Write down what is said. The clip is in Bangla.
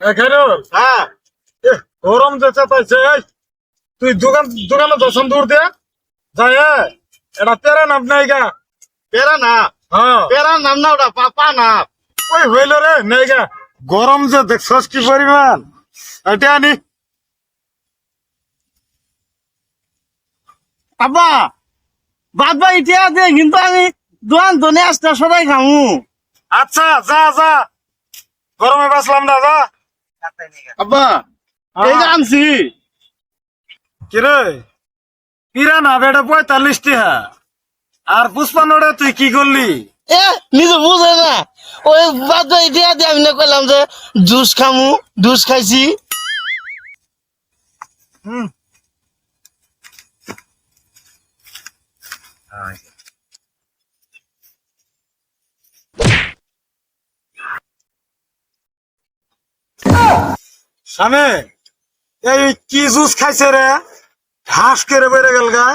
হ্যাঁ। গরম যে চেতাইছে তুই দোকান দোকানে দর্শন দূর দে। যাই এটা তেরা নাম নাই গা। পেরা না? হ্যাঁ। পেরা নাম না ওটা পাপা না ওই হইল রে নাই গা। গরম যে দেখছস কি পরিমাণ? এটা আনি। আব্বা বাদ বা ইতিয়া দে কিন্তু আমি দোকান দনে আসতে সবাই খামু। আচ্ছা যা যা। গরমে বাঁচলাম না যা। আব্বা এই যে আনছি। কিরে? কিরা না বেটা পঁয়তাল্লিশ টিহা আর পুষ্পানোড়ে তুই কি করলি? এ নিজে বুঝে না। ওই বাদ বা ইতিয়া আমি না কইলাম যে জুস খামু জুস খাইছি। হুম। সামনে এই কি জুস খাইছে রে? ঘাস কেড়ে বেড়ে গেল গা।